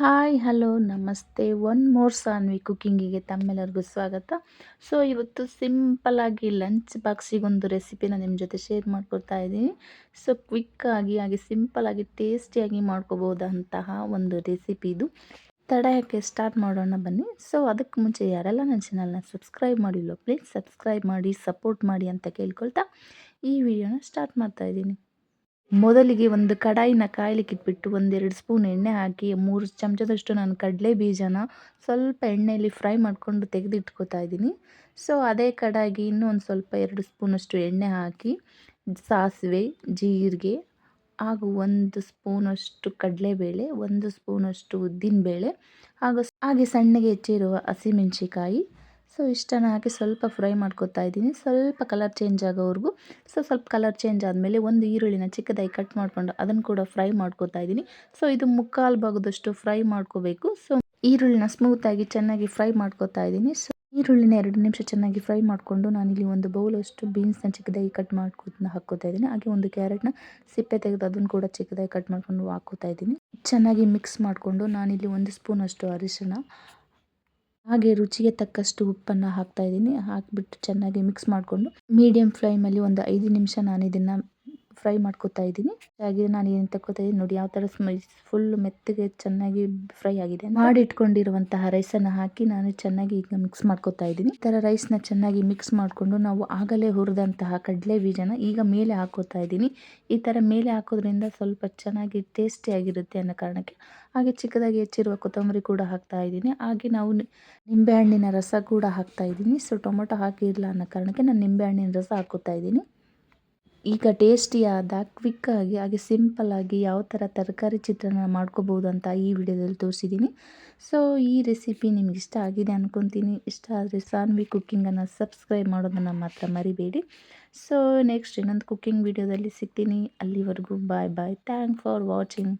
Hi, hello, namaste. One more Sanvi ಕುಕ್ಕಿಂಗಿಗೆ ತಮ್ಮೆಲ್ಲರಿಗೂ ಸ್ವಾಗತ. So, ಇವತ್ತು ಸಿಂಪಲಾಗಿ ಲಂಚ್ ಬಾಕ್ಸಿಗೊಂದು ರೆಸಿಪಿನ ನಿಮ್ಮ ಜೊತೆ ಶೇರ್ ಮಾಡ್ಕೊಳ್ತಾ ಇದ್ದೀನಿ. ಸೊ ಕ್ವಿಕ್ಕಾಗಿ ಹಾಗೆ ಸಿಂಪಲ್ಲಾಗಿ ಟೇಸ್ಟಿಯಾಗಿ ಮಾಡ್ಕೋಬೋದಂತಹ ಒಂದು ರೆಸಿಪಿ ಇದು. ತಡ ಯಾಕೆ ಸ್ಟಾರ್ಟ್ ಮಾಡೋಣ ಬನ್ನಿ. ಸೊ, ಅದಕ್ಕೆ ಮುಂಚೆ ಯಾರೆಲ್ಲ ನನ್ನ ಚಾನಲ್ನ ಸಬ್ಸ್ಕ್ರೈಬ್ ಮಾಡಿಲ್ಲ, ಪ್ಲೀಸ್ ಸಬ್ಸ್ಕ್ರೈಬ್ ಮಾಡಿ, ಸಪೋರ್ಟ್ ಮಾಡಿ ಅಂತ ಕೇಳ್ಕೊಳ್ತಾ ಈ ವಿಡಿಯೋನ ಸ್ಟಾರ್ಟ್ ಮಾಡ್ತಾ ಇದ್ದೀನಿ. ಮೊದಲಿಗೆ ಒಂದು ಕಡಾಯಿನ ಕಾಯ್ಲಿಕ್ಕಿಟ್ಬಿಟ್ಟು ಒಂದೆರಡು ಸ್ಪೂನ್ ಎಣ್ಣೆ ಹಾಕಿ, ಮೂರು ಚಮಚದಷ್ಟು ನಾನು ಕಡಲೆ ಬೀಜನ ಸ್ವಲ್ಪ ಎಣ್ಣೆಯಲ್ಲಿ ಫ್ರೈ ಮಾಡಿಕೊಂಡು ತೆಗೆದಿಟ್ಕೋತಾ ಇದ್ದೀನಿ. ಸೊ ಅದೇ ಕಡಾಯಿಗೆ ಇನ್ನೂ ಒಂದು ಸ್ವಲ್ಪ ಎರಡು ಸ್ಪೂನಷ್ಟು ಎಣ್ಣೆ ಹಾಕಿ, ಸಾಸಿವೆ, ಜೀರಿಗೆ ಹಾಗೂ ಒಂದು ಸ್ಪೂನಷ್ಟು ಕಡಲೆಬೇಳೆ, ಒಂದು ಸ್ಪೂನಷ್ಟು ಉದ್ದಿನಬೇಳೆ ಹಾಗೂ ಹಾಗೆ ಸಣ್ಣಗೆ ಹೆಚ್ಚಿರುವ ಹಸಿಮೆಣಸಿಕಾಯಿ ಸೊ ಇಷ್ಟನ್ನು ಹಾಕಿ ಸ್ವಲ್ಪ ಫ್ರೈ ಮಾಡ್ಕೊತಾ ಇದ್ದೀನಿ. ಸ್ವಲ್ಪ ಕಲರ್ ಚೇಂಜ್ ಆಗೋವರೆಗೂ, ಸೊ, ಸ್ವಲ್ಪ ಕಲರ್ ಚೇಂಜ್ ಆದಮೇಲೆ ಒಂದು ಈರುಳ್ಳಿನ ಚಿಕ್ಕದಾಗಿ ಕಟ್ ಮಾಡಿಕೊಂಡು ಅದನ್ನು ಕೂಡ ಫ್ರೈ ಮಾಡ್ಕೊತಾ ಇದ್ದೀನಿ. ಸೊ, ಇದು ಮುಕ್ಕಾಲು ಭಾಗದಷ್ಟು ಫ್ರೈ ಮಾಡ್ಕೋಬೇಕು. ಸೊ, ಈರುಳ್ಳಿನ ಸ್ಮೂತಾಗಿ ಚೆನ್ನಾಗಿ ಫ್ರೈ ಮಾಡ್ಕೊತಾ ಇದ್ದೀನಿ. ಸೊ, ಈರುಳ್ಳಿನ ಎರಡು ನಿಮಿಷ ಚೆನ್ನಾಗಿ ಫ್ರೈ ಮಾಡಿಕೊಂಡು ನಾನಿಲ್ಲಿ ಒಂದು ಬೌಲಷ್ಟು ಬೀನ್ಸ್ನ ಚಿಕ್ಕದಾಗಿ ಕಟ್ ಮಾಡ್ಕೊಂಡು ಹಾಕೋತಾ ಇದ್ದೀನಿ. ಹಾಗೆ ಒಂದು ಕ್ಯಾರೆಟ್ನ ಸಿಪ್ಪೆ ತೆಗೆದು ಅದನ್ನು ಕೂಡ ಚಿಕ್ಕದಾಗಿ ಕಟ್ ಮಾಡ್ಕೊಂಡು ಹಾಕೋತಾ ಇದ್ದೀನಿ. ಚೆನ್ನಾಗಿ ಮಿಕ್ಸ್ ಮಾಡಿಕೊಂಡು ನಾನಿಲ್ಲಿ ಒಂದು ಸ್ಪೂನಷ್ಟು ಅರಿಶಿನ ಹಾಗೆ ರುಚಿಗೆ ತಕ್ಕಷ್ಟು ಉಪ್ಪನ್ನು ಹಾಕ್ತಾ ಇದ್ದೀನಿ. ಹಾಕಿಬಿಟ್ಟು ಚೆನ್ನಾಗಿ ಮಿಕ್ಸ್ ಮಾಡಿಕೊಂಡು ಮೀಡಿಯಂ ಫ್ಲೇಮಲ್ಲಿ ಒಂದು ಐದು ನಿಮಿಷ ನಾನು ಇದನ್ನು ಫ್ರೈ ಮಾಡ್ಕೊತಾ ಇದ್ದೀನಿ. ಹಾಗೆ ನಾನು ಏನು ತಗೋತಾ ಇದ್ದೀನಿ ನೋಡಿ ಯಾವ ಥರ ಫುಲ್ ಮೆತ್ತಗೆ ಚೆನ್ನಾಗಿ ಫ್ರೈ ಆಗಿದೆ ಮಾಡಿ ಇಟ್ಕೊಂಡಿರುವಂತಹ ರೈಸನ್ನು ಹಾಕಿ ನಾನು ಚೆನ್ನಾಗಿ ಈಗ ಮಿಕ್ಸ್ ಮಾಡ್ಕೊತಾ ಇದ್ದೀನಿ. ಈ ಥರ ರೈಸ್ನ ಚೆನ್ನಾಗಿ ಮಿಕ್ಸ್ ಮಾಡಿಕೊಂಡು ನಾವು ಆಗಲೇ ಹುರಿದಂತಹ ಕಡಲೆ ಬೀಜನ ಈಗ ಮೇಲೆ ಹಾಕೋತಾ ಇದ್ದೀನಿ. ಈ ಥರ ಮೇಲೆ ಹಾಕೋದ್ರಿಂದ ಸ್ವಲ್ಪ ಚೆನ್ನಾಗಿ ಟೇಸ್ಟಿಯಾಗಿರುತ್ತೆ ಅನ್ನೋ ಕಾರಣಕ್ಕೆ ಹಾಗೆ ಚಿಕ್ಕದಾಗಿ ಹೆಚ್ಚಿರುವ ಕೊತ್ತಂಬರಿ ಕೂಡ ಹಾಕ್ತಾ ಇದ್ದೀನಿ. ಹಾಗೆ ನಾವು ನಿಂಬೆಹಣ್ಣಿನ ರಸ ಕೂಡ ಹಾಕ್ತಾ ಇದ್ದೀನಿ. ಸೊ ಟೊಮೊಟೊ ಹಾಕಿರಲಿಲ್ಲ ಅನ್ನೋ ಕಾರಣಕ್ಕೆ ನಾನು ನಿಂಬೆಹಣ್ಣಿನ ರಸ ಹಾಕೋತಾ ಇದ್ದೀನಿ. ಈಗ ಟೇಸ್ಟಿಯಾದ ಕ್ವಿಕ್ಕಾಗಿ ಹಾಗೆ ಸಿಂಪಲ್ಲಾಗಿ ಯಾವ ಥರ ತರಕಾರಿ ಚಿತ್ರಾನ್ನ ಮಾಡ್ಕೋಬೋದು ಅಂತ ಈ ವಿಡಿಯೋದಲ್ಲಿ ತೋರಿಸಿದ್ದೀನಿ. ಸೊ ಈ ರೆಸಿಪಿ ನಿಮ್ಗೆ ಇಷ್ಟ ಆಗಿದೆ ಅಂದ್ಕೊತೀನಿ ಇಷ್ಟ ಆದರೆ ಸಾನ್ವಿ ಕುಕ್ಕಿಂಗನ್ನು ಸಬ್ಸ್ಕ್ರೈಬ್ ಮಾಡೋದನ್ನು ಮಾತ್ರ ಮರಿಬೇಡಿ. ಸೊ ನೆಕ್ಸ್ಟ್ ಇನ್ನೊಂದು ಕುಕ್ಕಿಂಗ್ ವಿಡಿಯೋದಲ್ಲಿ ಸಿಗ್ತೀನಿ. ಅಲ್ಲಿವರೆಗೂ bye bye thank for watching